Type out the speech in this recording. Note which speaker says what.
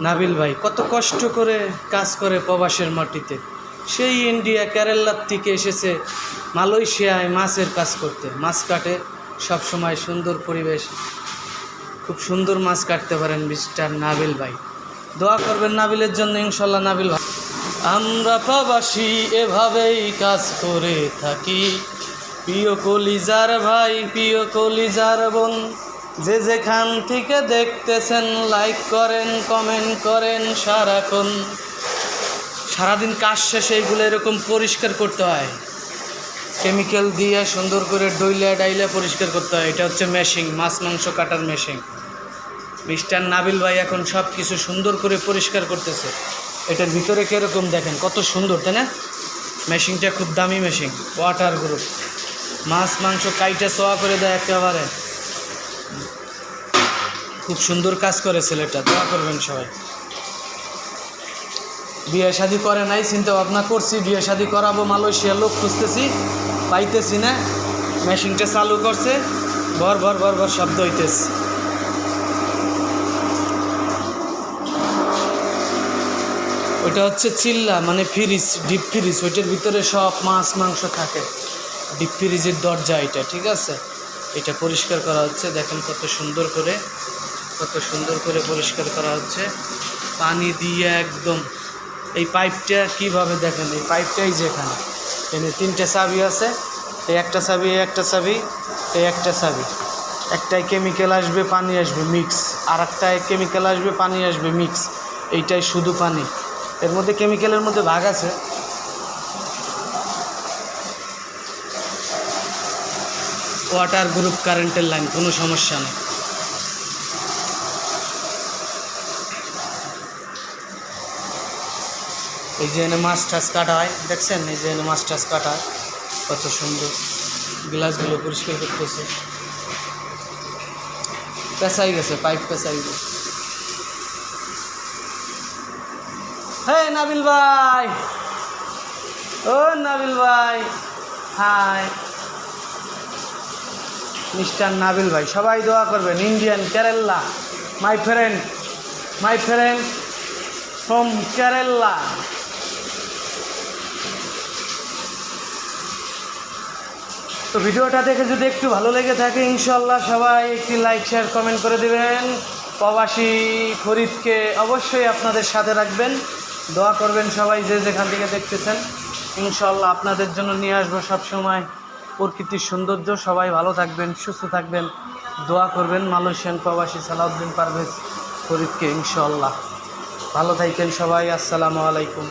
Speaker 1: নাবিল ভাই, কত কষ্ট করে কাজ করে প্রবাসের মাটিতে। সেই ইন্ডিয়া কেরালার থেকে এসেছে মালয়েশিয়ায় মাছের কাজ করতে। মাছ কাটে, সব সময় সুন্দর পরিবেশ। খুব সুন্দর মাছ কাটতে পারেন মিস্টার নাবিল ভাই। দোয়া করবেন নাবিলের জন্য, ইনশাল্লাহ নাবিল ভাই। আমরা প্রবাসী এভাবেই কাজ করে থাকি। প্রিয় কলিজার ভাই, প্রিয় কলিজার বোন যে যেখান থেকে দেখতেছেন লাইক করেন কমেন্ট করেন, সারাক্ষণ, সারাদিন কাজ শেষে এগুলো এরকম পরিষ্কার করতে হয়। কেমিক্যাল দিয়ে সুন্দর করে ডইলা ডাইলা পরিষ্কার করতে হয়। এটা হচ্ছে মেশিন মাছ, মাংস কাটার মেশিন মিস্টার নাবিল ভাই এখন সব কিছু সুন্দর করে পরিষ্কার করতেছে। এটার ভিতরে কীরকম দেখেন, কত সুন্দর, তাই না? মেশিনটা খুব দামি মেশিন ওয়াটার গ্রুপ মাছ, মাংস কাইটা সোয়া করে দেয় একেবারে। খুব সুন্দর কাজ করে ছেলেটা, দোয়া করবেন সবাই। বিয়ে শাদি করে নাই চিন্তা ভাবনা করছি, বিয়ে শাদি করাবো, মালয়েশিয়ার লোক খুঁজতেছি, পাইতেছি না, মেশিনটা চালু করছে, ভর ভর ভর ভর শব্দ হইতেছে। ওইটা হচ্ছে চিল্লা মানে ফ্রিজ, ডিপ ফ্রিজ, ওইটার ভিতরে সব মাছ, মাংস থাকে। ডিপ ফ্রিজের দরজা এটা, ঠিক আছে? এটা পরিষ্কার করা হচ্ছে। দেখেন কত সুন্দর করে, কত সুন্দর করে পরিষ্কার করা হচ্ছে। পানি দিয়ে একদম, এই পাইপটা কীভাবে দেখেন? এই পাইপটাই যেখানে। এখানে তিনটে চাবি আছে, এই একটা চাবি, এই একটা চাবি, এই একটা চাবি। একটাই কেমিক্যাল আসবে, পানি আসবে মিক্স আর একটায় কেমিক্যাল আসবে, পানি আসবে মিক্স এইটাই শুধু পানি। এর মধ্যে কেমিক্যালের মধ্যে ভাগ আছে। ওয়াটার গ্রুপ কারেন্টের লাইন, কোনো সমস্যা নেই। এই যে এনে মাছ টাছ কাটা হয়, দেখছেন? এই যে এনে মাছ টাছ কাটা কত সুন্দর গ্লাসগুলো পরিষ্কার করতেছে। পেঁচাই গেছে, পাইপ পেঁচাই গেছে। হ্যাঁ নাবিল ভাই! ও নাবিল ভাই! হাই! মিস্টার নাবিল ভাই, সবাই দোয়া করবেন। Indian Kerala my friend my friend from Kerala. তো ভিডিওটা দেখে যদি একটু ভালো লেগে থাকে ইনশাল্লাহ সবাই একটি লাইক শেয়ার কমেন্ট করে দেবেন। প্রবাসী ফরিদকে অবশ্যই আপনাদের সাথে রাখবেন। দোয়া করবেন সবাই যে যেখান থেকে দেখতেছেন। ইনশাল্লাহ আপনাদের জন্য নিয়ে আসব সবসময়। প্রকৃতির সৌন্দর্য, সবাই ভালো থাকবেন, সুস্থ থাকবেন। দোয়া করবেন মালয়েশিয়ান প্রবাসী সালাউদ্দিন পারভেজ ফরিদকে ইনশাল্লাহ ভালো থাকেন সবাই, আসসালামু আলাইকুম।